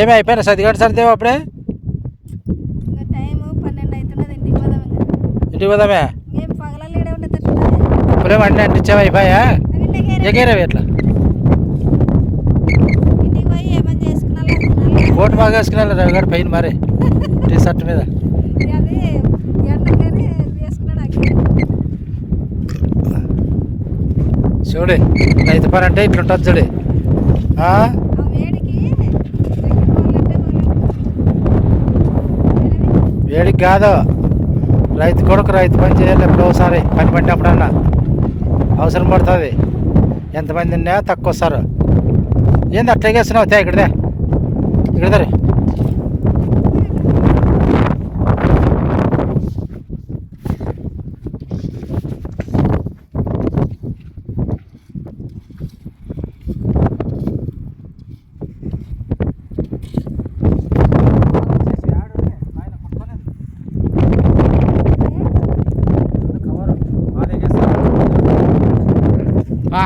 ఏమి అయిపోయినా? సర్దిగంట సర్దేవు అప్పుడే? ఇంటికి పోదామే? ఇప్పుడే వండి అంటించావా అయిపోయా. ఎగేరావు ఎట్లా? కోట్ బాగా వేసుకున్నా రవి గారు పైన మరి. టీ షర్ట్ మీద. చూడు రైతు పని అంటే ఇట్లుంటుంది చూడు ఆ? ఆ వేడికి దగ్గర పోవాలంటే పోలేం. కాదు. రైతు కొడుకు రైతు పని చేయాలి ఎప్పుడో ఒకసారి. పని పడినప్పుడన్నా అవసరం పడుతుంది. ఎంతమంది ఉన్నాయో తక్కువ వస్తారు. ఏంది అట్లాగేస్తున్నావు తే ఇక్కడదే. ఇక్కడదే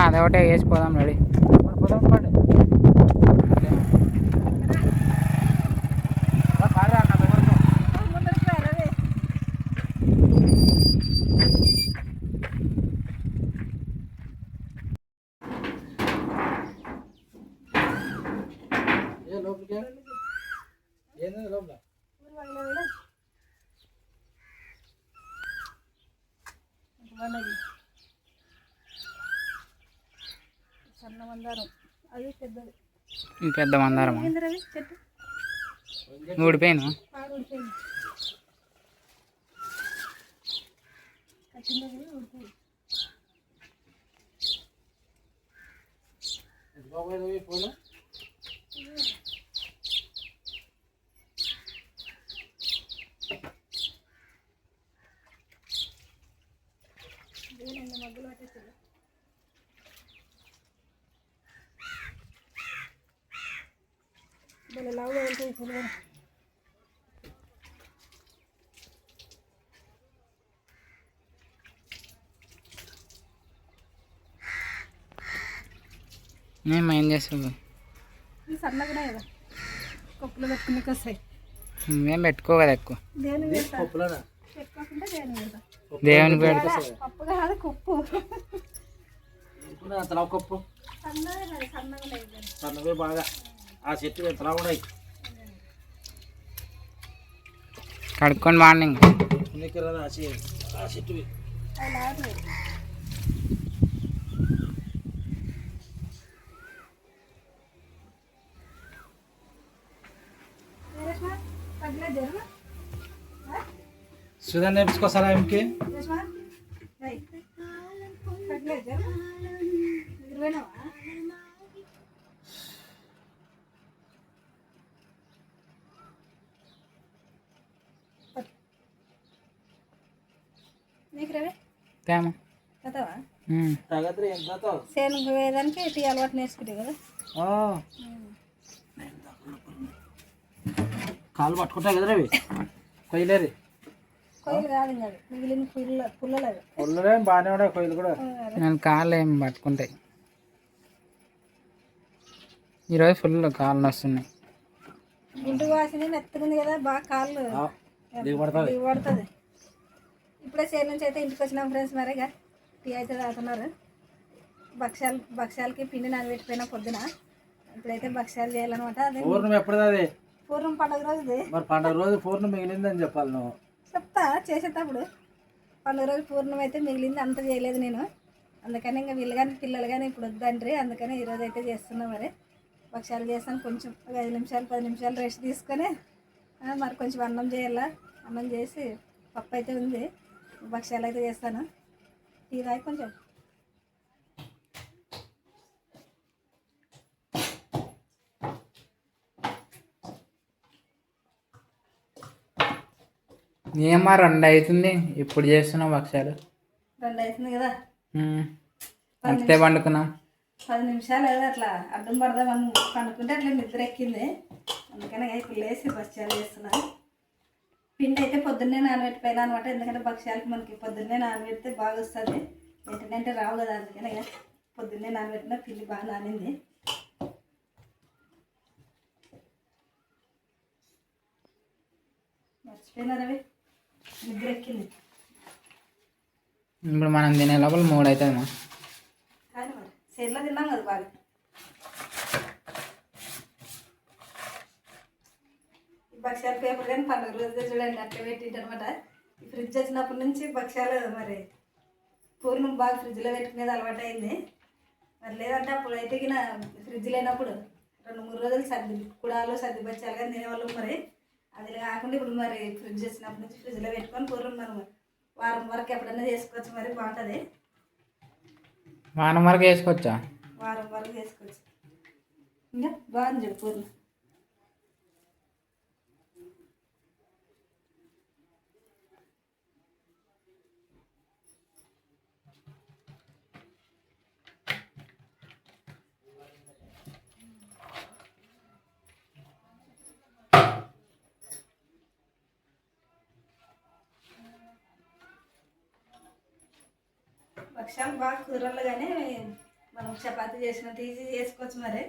అది ఒకటే వేసిపోదాం రెడీ. మందారం. అది పెద్దది. పెద్ద మందారమా? ఏంది రవి? చెట్టు. ఊడిపోయినా ఊడిపోయింది. కూడా. మేము ఏం చేస్తావు ఇవి సన్నగా కదా. కొప్పులో పెట్టుకునే వస్తాయి మేము పెట్టుకో కదా ఎక్కువ. దేని పెడతా కాదు కొప్పు. కప్పు? సన్నగా బాగా. ఆ చెట్టు ఎంతలా ఉన్నాయి కడుక్కొని మార్నింగ్ నీకు రాదా ఆ చె- ఆ చెట్టు అవి రవి తేమ. కదవా సేను వేదానికి అలవాటు నేర్చుకుంటే కదా. కాలు పట్టుకుంటాయి కదా రవి కొయ్యలేరు కొయ్యలు కాదు ఇంకా అవి. మిగిలిన పుల్ల పుల్లలు అవి. పొల్లలే బాగానే ఉన్నాయి కొయ్యలు కూడా. నేను కాళ్ళు ఏం పట్టుకుంటాయి. ఈరోజు ఫుల్ కాళ్ళు వస్తున్నాయి గుంటు వాసన మెత్తగుంది కదా బాగా కాళ్ళు దిగబడుతుంది. పడుతుంది ఇప్పుడే చేరు నుంచి అయితే ఇంటికి వచ్చినాం ఫ్రెండ్స్ మరి ఇక. టీ అయితే తాగుతున్నారు. భక్ష్యాలు భక్ష్యాలకి పిండి నానబెట్టిపోయినా పొద్దున. ఇప్పుడైతే భక్ష్యాలు చేయాలన్నమాట. అదే పూర్ణం ఎప్పుడుది పూర్వం పండుగ రోజుది మరి పండుగ రోజు పూర్ణం మిగిలిందని చెప్పాలి నువ్వు. చెప్తా చేసేటప్పుడు. పండుగ రోజు పూర్ణం అయితే మిగిలింది అంత చేయలేదు నేను. అందుకని ఇంకా వీళ్ళు కానీ పిల్లలు కానీ ఇప్పుడు వద్దండ్రి. అందుకని ఈరోజు అయితే చేస్తున్నా మరి. భక్ష్యాలు చేస్తాను కొంచెం. ఒక ఐదు నిమిషాలు పది నిమిషాలు రెస్ట్ తీసుకొని మరి కొంచెం అన్నం చేయాలా? అన్నం చేసి పప్పు అయితే ఉంది. భక్ష్యాలు అయితే చేస్తాను? టీ తాగి కొంచెం. ఏమా రెండు అవుతుంది ఇప్పుడు చేస్తున్నాం భక్ష్యాలు. రెండు అవుతుంది కదా. అంతే వండుకున్నాం పది నిమిషాలు ఏదో అట్లా. అడ్డం పడదామని అనుకుంటే అట్లా నిద్ర ఎక్కింది. అందుకని లేచి భక్ష్యాలు చేస్తున్నాను పిండి అయితే పొద్దున్నే నానబెట్టిపోయినా అనమాట ఎందుకంటే భక్ష్యాలకి మనకి పొద్దున్నే నానబెడితే బాగా వస్తుంది ఏంటంటే రావు కదా అందుకనే పొద్దున్నే నానబెట్టిన పిండి బాగా నానింది. మర్చిపోయినారు నిద్ర ఎక్కింది ఇప్పుడు మనం తినే లోపల మూడు అవుతుందమ్మా మరి. సేర్లో తిన్నాం కదా బాగా భక్ష్యాల పేపర్ కానీ పండుగ రోజు చూడండి అట్లా పెట్టింటనమాట ఈ ఫ్రిడ్జ్ వచ్చినప్పటి నుంచి భక్ష్యాలు మరి. పూర్ణం బాగా ఫ్రిడ్జ్లో పెట్టుకునేది అలవాటు అయింది మరి లేదంటే అప్పుడు అయితే ఫ్రిడ్జ్ లేనప్పుడు రెండు మూడు రోజులు సర్ది కుడాలు సర్ది బచ్చాలు కానీ తినేవాళ్ళం మరి. అది కాకుండా ఇప్పుడు మరి ఫ్రిడ్జ్ వచ్చినప్పటి నుంచి ఫ్రిడ్జ్లో పెట్టుకొని పూర్వం మనం వారం వరకు ఎప్పుడైనా చేసుకోవచ్చు మరి బాగుంటుంది. వారం వరకు వేసుకోవచ్చా? వారం వరకు చేసుకోవచ్చు ఇంకా బాగుంది పూర్ణ. భక్ష్యాలు బాగా కూరలు కానీ మనం చపాతీ చేసినట్టు ఈజీ చేసుకోవచ్చు మరి.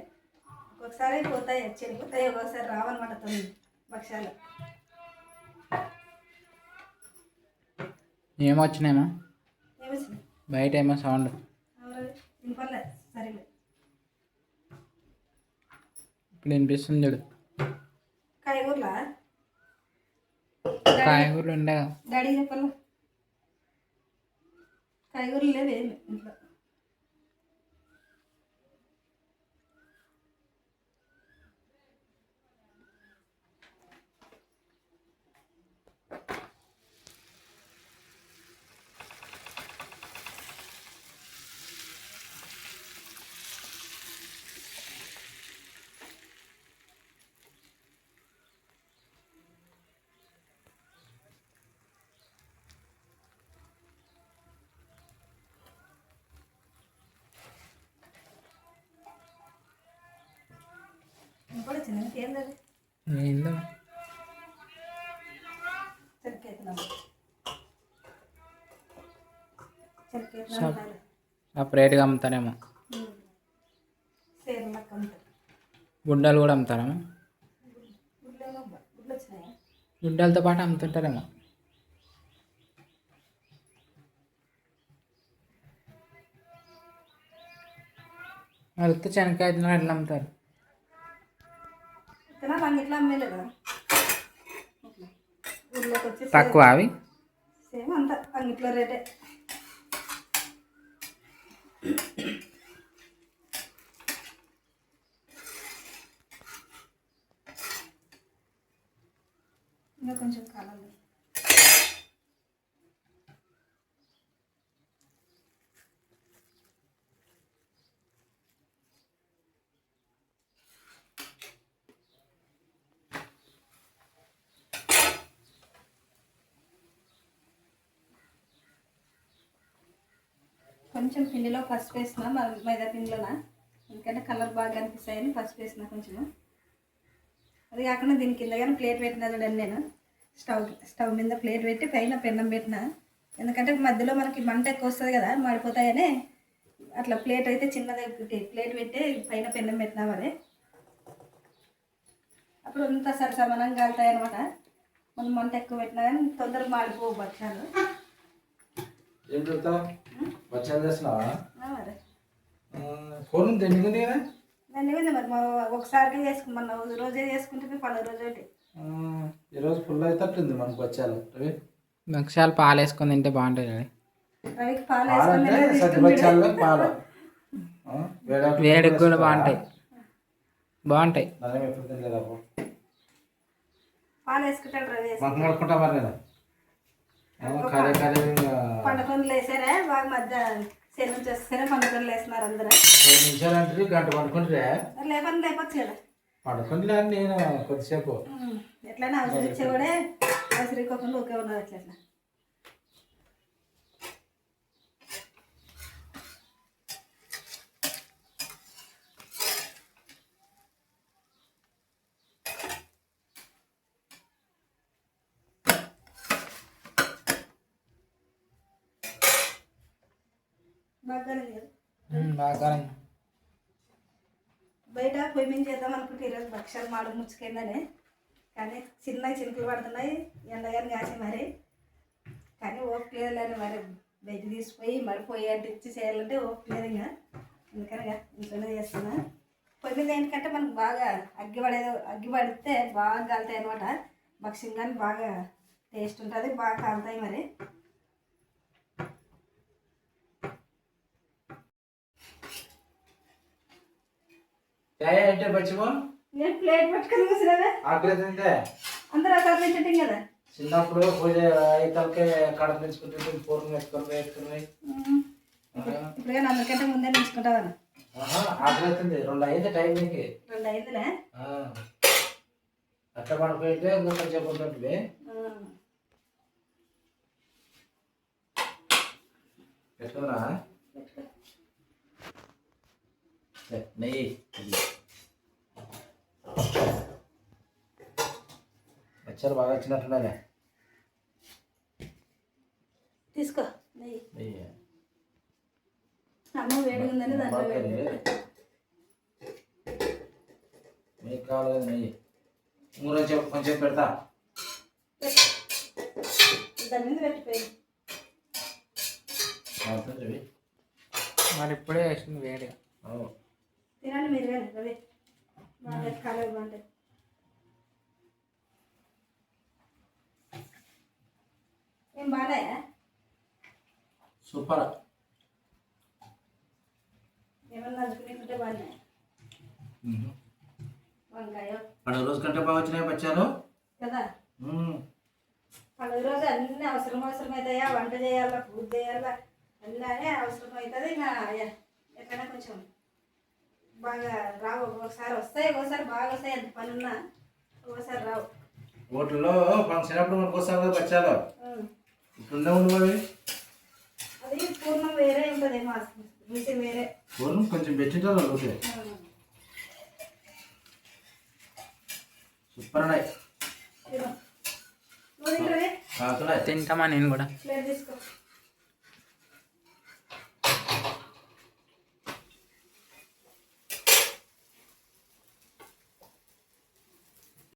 ఒక్కొక్కసారి పోతాయి చెడిపోతాయి ఒక్కొక్కసారి రావన్నమాట తొమ్మిది భక్ష్యాలు ఏమొచ్చినాయేమో ఏమొచ్చింది బయట ఏమో సౌండ్. ఇప్పుడు వినిపిస్తుంది చూడు. కాయగూరలా? కాయగూరలు ఉండే డాడీ చెప్పాల? కాయగూరలు లేవు ఇంట్లో? ఏందో. సపరేట్గా అమ్ముతారేమో. గుడ్డలు కూడా అమ్ముతారేమో గుడ్డలతో పాటు అమ్ముతుంటారేమో. మరి ఉత్త శనక్కాయ తిన్నా ఎట్లా అమ్ముతారు? ఇతనా నాకు ఇట్లా అమ్మేలేదా ఇట్లా ఊర్లోకి వచ్చి తక్కువ అవి? సేమ్ అంత అంగిట్లో రేటే ఇంకా కొంచెం కాలం కొంచెం పిండిలో పసుపు వేసిన మ- మైదా పిండిలోనా? ఎందుకంటే కలర్ బాగా అనిపిస్తాయని పసుపు వేసిన కొంచెము అది కాకుండా దీని కింద కానీ ప్లేట్ పెట్టిన చూడండి నేను. స్టవ్ స్టవ్ మీద ప్లేట్ పెట్టి పైన పెన్నం పెట్టిన. ఎందుకంటే మధ్యలో మనకి మంట ఎక్కువ వస్తుంది కదా మాడిపోతాయనే. అట్లా ప్లేట్ అయితే చిన్నది ప్లేట్ పెట్టి పైన పెన్నం పెట్టినా మరి. అప్పుడు అంత సరి సమానంగా కాలుతాయి అనమాట మనం మంట ఎక్కువ పెట్టినా కానీ తొందరగా మాడిపోవు భక్ష్యాలు ఏం చెప్తావు? వచ్చాలు చేస్తున్నావా? ఆ మరి ఫోన్ తెండుకుంది కదా? మీద మరి? మా ఒకసారిగా చేసుకున్నాం రోజే చేసుకుంటే పండుగ రోజు ఈరోజు ఫుల్ అయితట్టుంది మనకు వచ్చాలు రవి? పాలు వేసుకొని తింటే రవికి పాలు వేసుకొని పాలు. ఆ, వేడాకు కూడా బాగుంటాయి. బాగుంటాయి. పాలు వేసుకుంటాడు రవి. పండుకొని లేసారా? బాగా మధ్య పండుకొని లేస్తున్నారు అందరూ. నిమిషాలు అంటే గంట లేపని నేను కొద్దిసేపు. ఎట్లయినా అవసరం ఇచ్చే కూడా అవసరం ఓకే ఉన్నది అట్లా అట్లా. బాగానే బయట పొయ్యి మీద చేద్దాం అనుకుంటే ఈరోజు భక్ష్యాలు మాడు ముచ్చుకుందని. కానీ చిన్న చినుకులు పడుతున్నాయి. ఎండగాని కాసి మరి. కానీ ఓపిక లేదులేని మరి. బయట తీసిపోయి మరి పొయ్యి అంటే ఇచ్చి చేయాలంటే ఓపిక లేదు ఇంకా. అందుకని ఇక ఇంట్లోనే చేస్తున్నా. పొయ్యి మీద ఏంటంటే మనకు బాగా అగ్గి పడేది అగ్గి పడితే బాగా కాలుతాయి అనమాట భక్ష్యం కానీ బాగా టేస్ట్ ఉంటుంది బాగా కాలుతాయి మరి. చాయ్ అంటే పచ్చిమో? నేను ప్లేట్ పట్టుకొని కూర్చున్నావే ఆకలి తింటే అందరూ అక్కడ తింటాం కదా. చిన్నప్పుడు పూజ అయితలకే కడప తెచ్చుకుంటుంటే పూర్వం పెట్టుకొని పెట్టుకుని ఉమ్. ఇప్పుడు కానీ అందరికంటే ముందే నేర్చుకుంటావా ఆకలి అవుతుంది రెండు అయింది టైం నీకు. రెండు అయిందిలే. అట్లా పడిపోయింటే ఇంకా కొంచెం. పెట్టుకున్నా పెట్టుకో. నెయ్యి. వచ్చారు బాగా వచ్చినట్టున్నారే తీసుకో నెయ్యి. అమ్మ వేడిగా ఉందని దాంట్లో నెయ్యి. మీకు కావాలి నెయ్యి. మూడు చెప్పు కొంచెం పెడతా. దాని మీద పెట్టిపోయి. మరి ఇప్పుడే వేసింది వేడిగా. తినండి మీరు కానీ రవి. బాగా కాలేదు బాగుంటుంది ఏం బాగాయా సూపర్. ఏమన్నా బాగున్నాయి. వంకాయ? పండుగ రోజు కంటే బాగా వచ్చినాయి బచ్చాలు కదా. పండుగ రోజు అన్నీ అవసరం అవసరం అవుతాయా వంట చేయాలా? పూజ చేయాలా? అన్నీ అవసరం అవుతుంది ఇంకా ఎ- ఎట్లైనా కొంచెం బాగా రావు. ఒకసారి వస్తాయి ఒకసారి బాగా వస్తాయి. ఎంత పని ఉన్నా ఒకసారి రావు. హోటల్లో ఫంక్షన్ అప్పుడు మనకు వస్తారు కదా బచ్చాలు ఉం. ఇప్పుడునే ఉండు అవి అది పూర్ణం కొంచెం పెట్టింటారు ఓకే. సూపర్ తింటామా నేను కూడా.